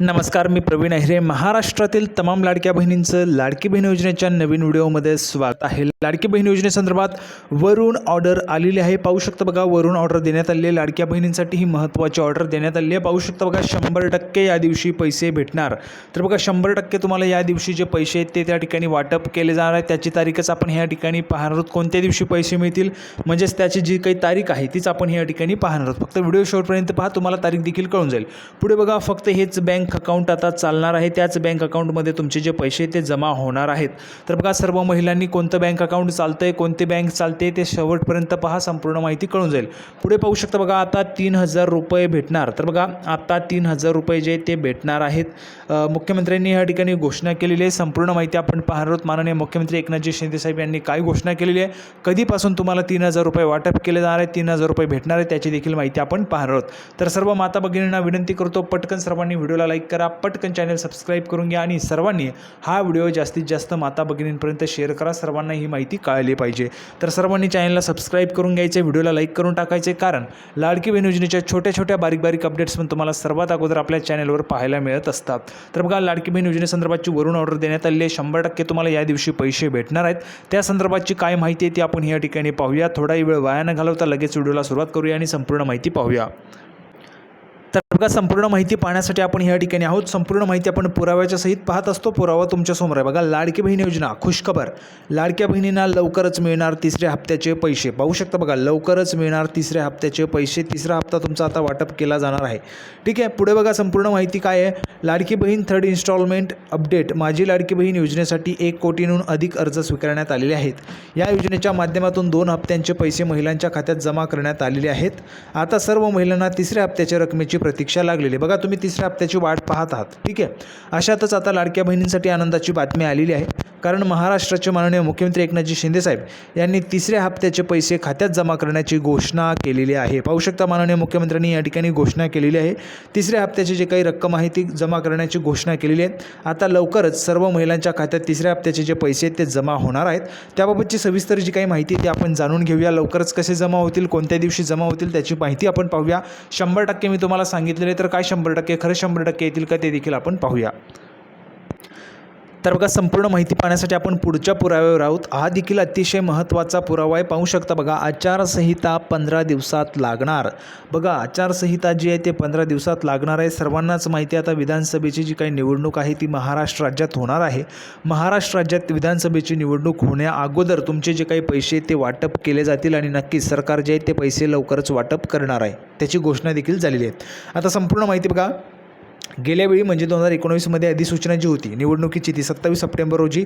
नमस्कार मी प्रवीण अहिरे महाराष्ट्रातील तमाम लाडक्या बहिणींचं लाडकी बहीण योजनेच्या नवीन व्हिडिओमध्ये स्वागत आहे. लाडकी बहीण योजनेसंदर्भात वरून ऑर्डर आलेली आहे. पाहू शकता बघा वरून ऑर्डर देण्यात आलेली आहे. लाडक्या बहिणींसाठी ही महत्त्वाची ऑर्डर देण्यात आली आहे. पाहू शकता बघा शंभर टक्के या दिवशी पैसे भेटणार. तर बघा शंभर टक्के तुम्हाला या दिवशी जे पैसे आहेत ते त्या ठिकाणी वाटप केले जाणार आहे. त्याची तारीखच आपण ह्या ठिकाणी पाहणार आहोत. कोणत्या दिवशी पैसे मिळतील? म्हणजेच त्याची जी काही तारीख आहे तीच आपण ह्या ठिकाणी पाहणार आहोत. फक्त व्हिडिओ शेवटपर्यंत पहा तुम्हाला तारीख देखील कळून जाईल. पुढे बघा फक्त हेच बँक अकाउंट आता चालणार आहे. त्याच बँक अकाउंटमध्ये तुमचे जे पैसे ते जमा होणार आहेत. तर बघा सर्व महिलांनी कोणतं बँक अकाउंट चालतं आहे कोणते बँक चालते ते शेवटपर्यंत पहा. संपूर्ण माहिती कळून जाईल. पुढे पाहू शकता बघा आता तीन हजार रुपये भेटणार. तर बघा आता तीन हजार रुपये जे ते भेटणार आहेत. मुख्यमंत्र्यांनी या ठिकाणी घोषणा केलेली आहे. संपूर्ण माहिती आपण पाहणार आहोत. माननीय मुख्यमंत्री एकनाथजी शिंदे साहेब यांनी काय घोषणा केलेली आहे? कधीपासून तुम्हाला तीन हजार रुपये वाटप केले जाणार आहे तीन हजार रुपये भेटणार आहे त्याची देखील माहिती आपण पाहणार आहोत. तर सर्व माता भगिनींना विनंती करतो पटकन सर्वांनी व्हिडिओला लाईक करा पटकन चॅनल सबस्क्राईब करून घ्या आणि सर्वांनी हा व्हिडिओ जास्तीत जास्त माता भगिनींपर्यंत शेअर करा. सर्वांना ही माहिती कळली पाहिजे. तर सर्वांनी चॅनलला सबस्क्राईब करून घ्यायचे व्हिडिओला लाईक करून टाकायचे कारण लाडकी बहीण योजनेच्या छोट्या छोट्या बारीक बारीक अपडेट्स पण तुम्हाला सर्वात अगोदर आपल्या चॅनलवर पाहायला मिळत असतात. तर बघा लाडकी बहीण योजनेसंदर्भातची वरून ऑर्डर देण्यात आली आहे. शंभर टक्के तुम्हाला या दिवशी पैसे भेटणार आहेत. त्या संदर्भातची काय माहिती आहे ती आपण या ठिकाणी पाहूया. थोडाही वेळ वाया न घालवता लगेच व्हिडिओला सुरुवात करूया आणि संपूर्ण माहिती पाहूया. बघा संपूर्ण माहिती पाहण्यासाठी आपण या ठिकाणी आहोत. संपूर्ण माहिती आपण पुराव्याच्या सहित पाहत असतो. पुरावा तुमच्यासमोर आहे. बघा लाडकी बहीण योजना खुशखबर. लाडक्या बहिणींना लवकरच मिळणार तिसऱ्या हप्त्याचे पैसे. पाहू शकता बघा लवकरच मिळणार तिसऱ्या हप्त्याचे पैसे. तिसरा हप्ता तुमचा आता वाटप केला जाणार आहे. ठीक आहे पुढे बघा संपूर्ण माहिती काय आहे? Ladki Bahin third instalment update माझी लाडकी बहीण योजनेसाठी एक कोटींहून अधिक अर्ज स्वीकारण्यात आलेले आहेत. या योजनेच्या माध्यमातून दोन हप्त्यांचे पैसे महिलांच्या खात्यात जमा करण्यात आलेले आहेत. आता सर्व महिलांना तिसऱ्या हप्त्याच्या रकमेची प्रतीक्षा लागलेली बघा तुम्ही तिसऱ्या हप्त्याची वाट पाहत आहात. ठीक आहे? अशातच आता लाडक्या बहिणींसाठी आनंदाची बातमी आलेली आहे. कारण महाराष्ट्राचे माननीय मुख्यमंत्री एकनाथजी शिंदेसाहेब यांनी तिसऱ्या हप्त्याचे पैसे खात्यात जमा करण्याची घोषणा केलेली आहे. पाहू शकता माननीय मुख्यमंत्र्यांनी या ठिकाणी घोषणा केलेली आहे. तिसऱ्या हप्त्याची जे काही रक्कम आहे ती जमा करण्याची घोषणा केलेली आहे. आता लवकरच सर्व महिलांच्या खात्यात तिसऱ्या हप्त्याचे जे पैसे आहेत ते जमा होणार आहेत. त्याबाबतची सविस्तर जी काही माहिती आहे ती आपण जाणून घेऊया. लवकरच कसे जमा होतील कोणत्या दिवशी जमा होतील त्याची माहिती आपण पाहूया. शंभर टक्के मी तुम्हाला सांगितलेले तर काय शंभर टक्के खरं शंभर टक्के येतील का ते देखील आपण पाहूया. तर बघा संपूर्ण माहिती पाहण्यासाठी आपण पुढच्या पुराव्यावर आहोत. हा देखील अतिशय महत्त्वाचा पुरावा आहे. पाहू शकता बघा आचारसंहिता पंधरा दिवसात लागणार. बघा आचारसंहिता जी आहे ते पंधरा दिवसात लागणार आहे. सर्वांनाच माहिती आहे आता विधानसभेची जी काही निवडणूक आहे ती महाराष्ट्र राज्यात होणार आहे. महाराष्ट्र राज्यात विधानसभेची निवडणूक होण्या अगोदर तुमचे जे काही पैसे ते वाटप केले जातील आणि नक्कीच सरकार जे आहे ते पैसे लवकरच वाटप करणार आहे. त्याची घोषणा देखील झालेली आहे. आता संपूर्ण माहिती बघा. गेल्या वेळी म्हणजे दोन हजार एकोणीसमध्ये अधिसूचना जी होती निवडणुकीची ती सत्तावीस सप्टेंबर रोजी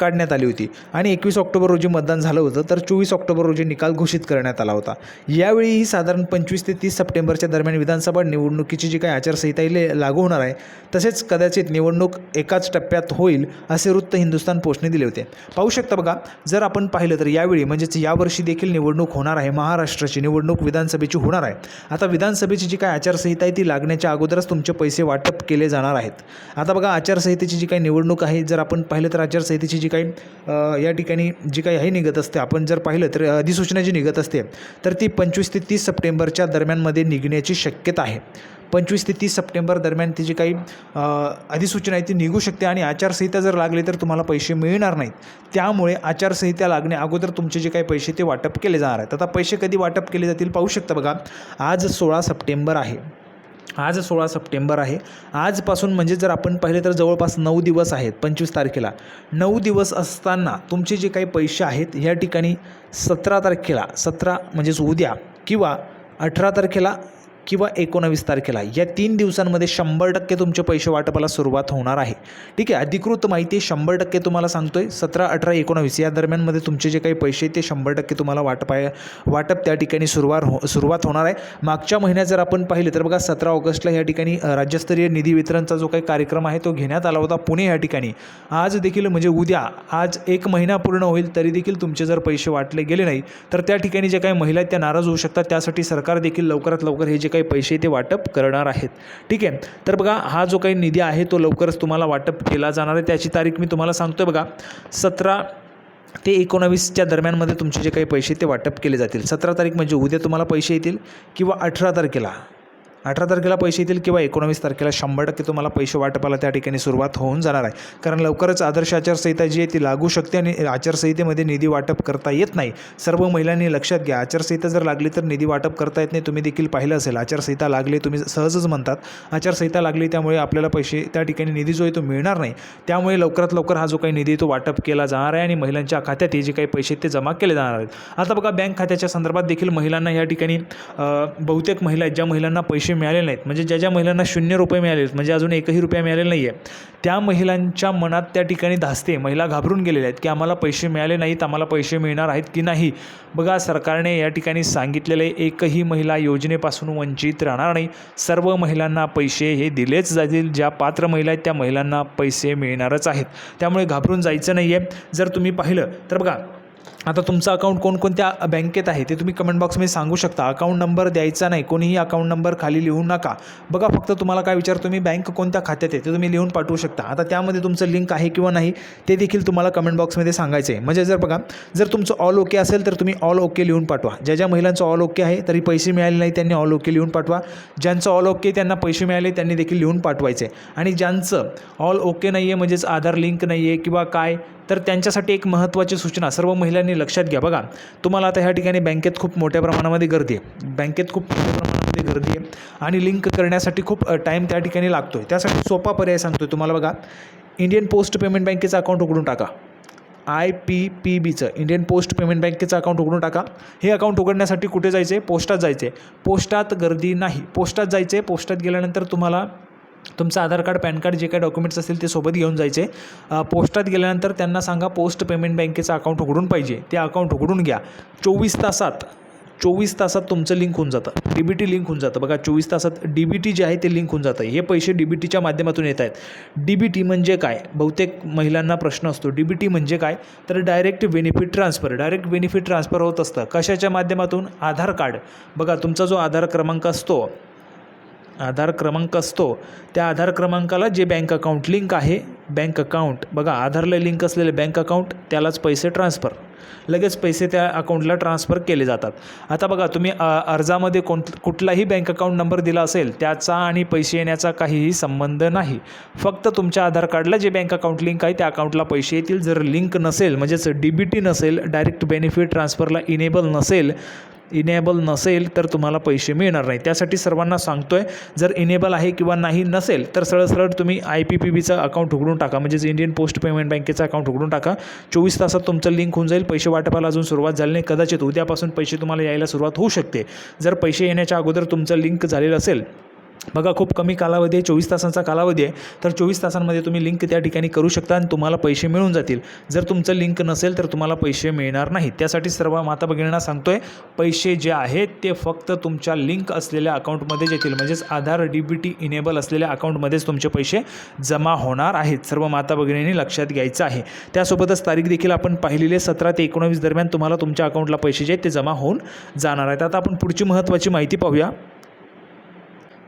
काढण्यात आली होती. आणि एकवीस ऑक्टोबर रोजी मतदान झालं होतं तर चोवीस ऑक्टोबर रोजी निकाल घोषित करण्यात आला होता. यावेळीही साधारण पंचवीस ते तीस सप्टेंबरच्या दरम्यान विधानसभा निवडणुकीची जी काही आचारसंहिता आहे लागू होणार आहे तसेच कदाचित निवडणूक एकाच टप्प्यात होईल असे वृत्त हिंदुस्तान पोस्टने दिले होते. पाहू शकता बघा जर आपण पाहिलं तर यावेळी म्हणजेच यावर्षी देखील निवडणूक होणार आहे महाराष्ट्राची निवडणूक विधानसभेची होणार आहे. आता विधानसभेची जी काही आचारसंहिता आहे ती लागण्याच्या अगोदरच तुमचे पैसे वाढ वाटप केले जाणार आहेत. आता बघा आचारसंहितेची जी काही निवडणूक आहे जर आपण पाहिलं तर आचारसंहितेची जी काही या ठिकाणी जी काही आहे निघत असते आपण जर पाहिलं तर अधिसूचना जी निघत असते तर ती पंचवीस ते तीस सप्टेंबरच्या दरम्यानमध्ये निघण्याची शक्यता आहे. पंचवीस ते तीस सप्टेंबर दरम्यान ती जी काही अधिसूचना आहे ती निघू शकते आणि आचारसंहिता जर लागली तर तुम्हाला पैसे मिळणार नाहीत. त्यामुळे आचारसंहिता लागण्या अगोदर तुमचे जे काही पैसे ते वाटप केले जाणार आहेत. आता पैसे कधी वाटप केले जातील पाहू शकता बघा. आज सोळा सप्टेंबर आहे. आज सोळा सप्टेंबर आहे. आजपासून म्हणजे जर आपण पाहिले तर जवळपास नऊ दिवस आहेत पंचवीस तारखेला. नऊ दिवस असताना तुमचे जे काही पैसे आहेत या ठिकाणी सतरा तारखेला सतरा म्हणजेच उद्या किंवा अठरा तारखेला किंवा एकोणावीस तारखेला या तीन दिवसांमध्ये शंभर टक्के तुमचे पैसे वाटपाला सुरुवात होणार आहे. ठीक आहे अधिकृत माहिती शंभर टक्के तुम्हाला सांगतो आहे सतरा अठरा एकोणावीस या दरम्यानमध्ये तुमचे जे काही पैसे ते शंभर टक्के तुम्हाला वाटपाय वाटप त्या ठिकाणी सुरुवात हो सुरुवात होणार आहे. मागच्या महिन्यात जर आपण पाहिले तर बघा सतरा ऑगस्टला या ठिकाणी राज्यस्तरीय निधी वितरणचा जो काही कार्यक्रम आहे तो घेण्यात आला होता पुणे या ठिकाणी. आज देखील म्हणजे उद्या आज एक महिना पूर्ण होईल तरी देखील तुमचे जर पैसे वाटले गेले नाही तर त्या ठिकाणी जे काही महिला आहेत त्या नाराज होऊ शकतात. त्यासाठी सरकार देखील लवकरात लवकर हे जे काही पैसे ते वाटप करणार आहेत. ठीक आहे? तर बघा हा जो काही निधी आहे तो लवकरच तुम्हाला वाटप केला जाणार आहे. त्याची तारीख मी तुम्हाला सांगतोय बघा. सतरा ते एकोणावीसच्या दरम्यानमध्ये तुमचे जे काही पैसे ते वाटप केले जातील. सतरा तारीख म्हणजे उद्या तुम्हाला पैसे येतील किंवा अठरा तारखेला. अठरा तारखेला पैसे येतील किंवा एकोणावीस तारखेला शंभर टक्के तुम्हाला पैसे वाटपाला त्या ठिकाणी सुरुवात होऊन जाणार आहे. कारण लवकरच आदर्श आचारसंहिता जी आहे ती लागू शकते आणि आचारसंहितेमध्ये निधी वाटप करता येत नाही. सर्व महिलांनी लक्षात घ्या आचारसंहिता जर लागली तर निधी वाटप करता येत नाही तुम्ही देखील पाहिलं असेल. आचारसंहिता लागली तुम्ही सहजच म्हणतात. आचारसंहिता लागली त्यामुळे आपल्याला पैसे त्या ठिकाणी निधी जो आहे तो मिळणार नाही. त्यामुळे लवकरात लवकर हा जो काही निधी तो वाटप केला जाणार आहे आणि महिलांच्या खात्यात हे जे काही पैसे ते जमा केले जाणार आहेत. आता बघा बँक खात्याच्या संदर्भात देखील महिलांना या ठिकाणी बहुतेक महिला आहेत ज्या महिलांना पैसे मिळाले नाहीत. म्हणजे ज्या ज्या महिलांना शून्य रुपये मिळाले आहेत, म्हणजे अजून एकही रुपया मिळालेला नाही आहे त्या महिलांच्या मनात त्या ठिकाणी धासते. महिला घाबरून गेलेल्या आहेत की आम्हाला पैसे मिळाले नाहीत आम्हाला पैसे मिळणार आहेत की नाही? बघा सरकारने या ठिकाणी सांगितलेले एकही महिला योजनेपासून वंचित राहणार नाही. सर्व महिलांना पैसे हे दिलेच जातील. ज्या पात्र महिला आहेत त्या महिलांना पैसे मिळणारच आहेत. त्यामुळे घाबरून जायचं नाही आहे जर तुम्ही पाहिलं तर बघा आता तुमचं अकाउंट कोणकोणत्या बँकेत आहे ते तुम्ही कमेंट बॉक्समध्ये सांगू शकता. अकाउंट नंबर द्यायचा नाही कोणीही अकाउंट नंबर खाली लिहू नका. बघा फक्त तुम्हाला काय विचार तुम्ही बँक कोणत्या खात्यात आहे ते तुम्ही लिहून पाठवू शकता. आता त्यामध्ये तुमचं लिंक आहे किंवा नाही ते देखील तुम्हाला कमेंट बॉक्समध्ये सांगायचं आहे म्हणजे जर बघा जर तुमचं ऑल ओके असेल तर तुम्ही ऑल ओके लिहून पाठवा. ज्या ज्या महिलांचं ऑल ओके आहे तरी पैसे मिळाले नाही त्यांनी ऑल ओके लिहून पाठवा. ज्यांचं ऑल ओके त्यांना पैसे मिळाले त्यांनी देखील लिहून पाठवायचे. आणि ज्यांचं ऑल ओके नाही आहे म्हणजेच आधार लिंक नाही आहे किंवा काय तर त्यांच्यासाठी एक महत्त्वाची सूचना सर्व महिलांनी लक्षात घ्या. बघा तुम्हाला आता ह्या ठिकाणी बँकेत खूप मोठ्या प्रमाणामध्ये गर्दी आहे. बँकेत खूप मोठ्या प्रमाणामध्ये गर्दी आहे आणि लिंक करण्यासाठी खूप टाईम त्या ठिकाणी लागतो आहे त्यासाठी सोपा पर्याय सांगतो तुम्हाला बघा. इंडियन पोस्ट पेमेंट बँकेचं अकाउंट उघडून टाका. आय पी पी बीचं इंडियन पोस्ट पेमेंट बँकेचं अकाउंट उघडून टाका. हे अकाउंट उघडण्यासाठी कुठे जायचं आहे पोस्टात जायचं आहे पोस्टात गर्दी नाही. पोस्टात जायचं आहे पोस्टात गेल्यानंतर तुम्हाला तुमचं आधार कार्ड पॅन कार्ड जे काही डॉक्युमेंट्स असतील ते सोबत घेऊन जायचे. पोस्टात गेल्यानंतर त्यांना सांगा पोस्ट पेमेंट बँकेचं अकाउंट उघडून पाहिजे. ते अकाउंट उघडून घ्या. चोवीस तासात चोवीस तासात तुमचं लिंक होऊन जातं. डी बी टी लिंक होऊन जातं. बघा चोवीस तासात डी बी टी जे आहे ते लिंक होऊन जातं. हे पैसे डी बी टीच्या माध्यमातून येत आहेत. डी बी टी म्हणजे काय? बहुतेक महिलांना प्रश्न असतो. डी बी टी म्हणजे काय? तर direct benefit transfer direct benefit transfer होत असतं. कशाच्या माध्यमातून? आधार कार्ड. बघा तुमचा जो आधार क्रमांक असतो आधार क्रमांक असतो. त्या आधार क्रमांकाला जे बँक अकाउंट लिंक आहे बँक अकाउंट बघा आधारला लिंक असलेले बँक अकाउंट त्यालाच पैसे ट्रान्सफर लगेच पैसे त्या अकाउंटला ट्रान्सफर केले जातात. आता बघा तुम्ही अर्जामध्ये कोण कुठलाही बँक अकाउंट नंबर दिला असेल त्याचा आणि पैसे येण्याचा काहीही संबंध नाही. फक्त तुमच्या आधार कार्डला जे बँक अकाउंट लिंक आहे त्या अकाउंटला पैसे येतील. जर लिंक नसेल म्हणजेच डी बी टी नसेल डायरेक्ट बेनिफिट ट्रान्सफरला इनेबल नसेल इनेबल नसेल तर तुम्हाला पैसे मिळणार नाही. त्यासाठी सर्वांना सांगतोय जर इनेबल आहे किंवा नाही नसेल तर सरळ सरळ तुम्ही आय पी पी बीचं अकाउंट उघडून टाका. म्हणजेच इंडियन पोस्ट पेमेंट बँकेचं अकाउंट उघडून टाका. चोवीस तासात तुमचं लिंक होऊन जाईल. पैसे वाटपाला अजून सुरुवात झाली नाही. कदाचित उद्यापासून पैसे तुम्हाला यायला सुरुवात होऊ शकते. जर पैसे येण्याच्या अगोदर तुमचं लिंक झालेलं असेल बघा खूप कमी कालावधी आहे चोवीस तासांचा कालावधी आहे. तर चोवीस तासांमध्ये तुम्ही लिंक त्या ठिकाणी करू शकता आणि तुम्हाला पैसे मिळून जातील. जर तुमचं लिंक नसेल तर तुम्हाला पैसे मिळणार नाहीत त्यासाठी सर्व माता भगिनींना आहे पैसे जे आहेत ते फक्त तुमच्या लिंक असलेल्या अकाउंटमध्येच येतील. म्हणजेच Aadhaar D B T enable असलेल्या अकाउंटमध्येच तुमचे पैसे जमा होणार आहेत. सर्व माता भगिनींनी लक्षात घ्यायचं आहे. त्यासोबतच तारीख देखील आपण पाहिलेली सतरा ते एकोणावीस दरम्यान तुम्हाला तुमच्या अकाउंटला पैसे जे आहेत ते जमा होऊन जाणार आहेत. आता आपण पुढची महत्त्वाची माहिती पाहूया.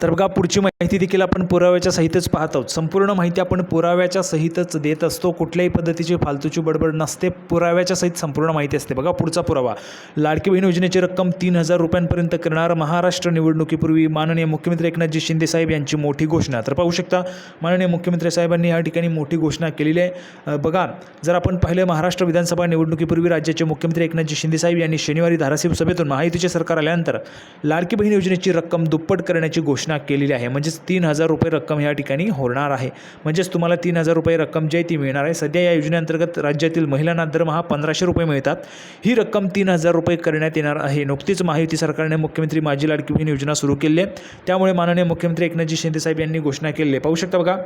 तर बघा पुढची माहिती देखील आपण पुराव्याच्या सहितच पाहत आहोत. संपूर्ण माहिती आपण पुराव्याच्या सहितच देत असतो. कुठल्याही पद्धतीची फालतूची बडबड नसते. पुराव्याच्या सहित संपूर्ण माहिती असते. बघा पुढचा पुरावा. लाडकी बहीण योजनेची रक्कम तीन हजार रुपयांपर्यंत करणार महाराष्ट्र निवडणुकीपूर्वी माननीय मुख्यमंत्री एकनाथजी शिंदे साहेब यांची मोठी घोषणा. तर पाहू शकता माननीय मुख्यमंत्री साहेबांनी या ठिकाणी मोठी घोषणा केलेली आहे. बघा जर आपण पाहिलं महाराष्ट्र विधानसभा निवडणुकीपूर्वी राज्याचे मुख्यमंत्री एकनाथजी शिंदे साहेब यांनी शनिवारी धाराशिव सभेतून महायुतीचे सरकार आल्यानंतर लाडकी बहीण योजनेची रक्कम दुप्पट करण्याची घोषणा केलेली आहे. म्हणजेच तीन हजार रुपये रक्कम या ठिकाणी होणार आहे. म्हणजेच तुम्हाला तीन हजार रुपये रक्कम जी आहे ती मिळणार आहे. सध्या या योजनेअंतर्गत राज्यातील महिलांना दरमहा पंधराशे रुपये मिळतात. ही रक्कम तीन हजार रुपये करण्यात येणार आहे. नुकतीच महायुती सरकारने मुख्यमंत्री माझी लाडकी बहीण योजना सुरू केली आहे. त्यामुळे माननीय मुख्यमंत्री एकनाथजी शिंदेसाहेब यांनी घोषणा केली आहे. पाहू शकता बघा.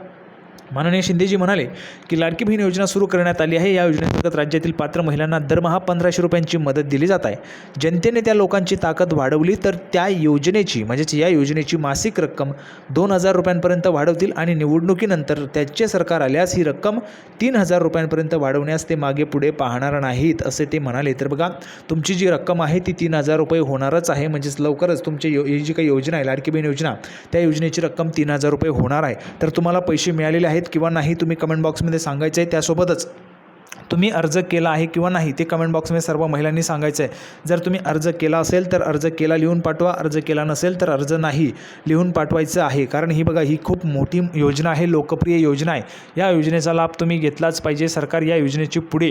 माननीय शिंदेजी म्हणाले की लाडकी बहीण योजना सुरू करण्यात आली आहे. या योजनेअंतर्गत राज्यातील पात्र महिलांना दरमहा पंधराशे रुपयांची मदत दिली जात आहे. जनतेने त्या लोकांची ताकद वाढवली तर त्या योजनेची म्हणजेच या योजनेची मासिक रक्कम दोन हजार रुपयांपर्यंत वाढवतील आणि निवडणुकीनंतर त्याचे सरकार आल्यास ही रक्कम तीन हजार रुपयांपर्यंत वाढवण्यास ते मागे पुढे पाहणार नाहीत असे ते म्हणाले. तर बघा तुमची जी रक्कम आहे ती तीन हजार रुपये होणारच आहे. म्हणजेच लवकरच तुमची यो ही जी काही योजना आहे लाडकी बहीण योजना त्या योजनेची रक्कम तीन हजार रुपये होणार आहे. तर तुम्हाला पैसे मिळालेले आहेत किंवा नाही तुम्ही कमेंट बॉक्समध्ये सांगायचं आहे त्यासोबतच. तुम्ही अर्ज केला आहे किंवा नाही ते कमेंट बॉक्समध्ये सर्व महिलांनी सांगायचं आहे जर तुम्ही अर्ज केला असेल तर अर्ज केला लिहून पाठवा अर्ज केला नसेल तर अर्ज नाही लिहून पाठवायचं आहे. कारण ही बघा ही खूप मोठी योजना आहे लोकप्रिय योजना आहे. या योजनेचा लाभ तुम्ही घेतलाच पाहिजे. सरकार या योजनेची पुढे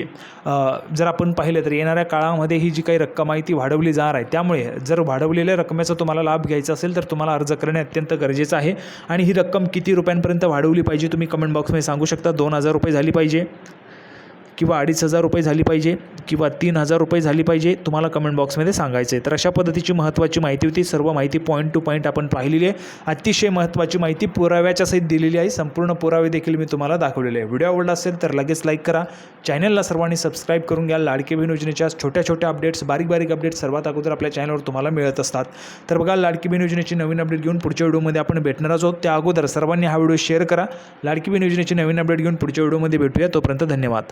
जर आपण पाहिलं तर येणाऱ्या काळामध्ये ही जी काही रक्कम आहे ती वाढवली जाणार आहे. त्यामुळे जर वाढवलेल्या रकमेचा तुम्हाला लाभ घ्यायचा असेल तर तुम्हाला अर्ज करणे अत्यंत गरजेचं आहे. आणि ही रक्कम किती रुपयांपर्यंत वाढवली पाहिजे तुम्ही कमेंट बॉक्समध्ये सांगू शकता. दोन हजार रुपये झाली पाहिजे. किंवा अडीच हजार रुपये झाली पाहिजे किंवा तीन हजार रुपये झाली पाहिजे तुम्हाला कमेंट बॉक्समध्ये सांगायचं आहे तर अशा पद्धतीची महत्त्वाची माहिती होती. सर्व माहिती पॉईंट टू पॉईंट आपण पाहिलेली आहे. अतिशय महत्त्वाची माहिती पुराव्याच्या सहित दिलेली आहे. संपूर्ण पुरावे देखील मी तुम्हाला दाखवलेले आहे व्हिडिओ आवडला असेल तर लगेच लाईक करा. चॅनलला सर्वांनी सबस्क्राईब करून घ्या. लाडके बहीण योजनेच्या छोट्या छोट्या अपडेट्स बारीक बारीक अपडेट्स सर्वात अगोदर आपल्या चॅनलवर तुम्हाला मिळत असतात. तर बघा लाडकी बहीण योजनेची नवीन अपडेट घेऊन पुढच्या व्हिडिओमध्ये आपण भेटणार आहोत. त्या अगोदर सर्वांनी हा व्हिडिओ शेअर करा. लाडकी बहीण योजनेची नवीन अपडेट घेऊन पुढच्या व्हिडिओमध्ये भेटूया. तोपर्यंत धन्यवाद.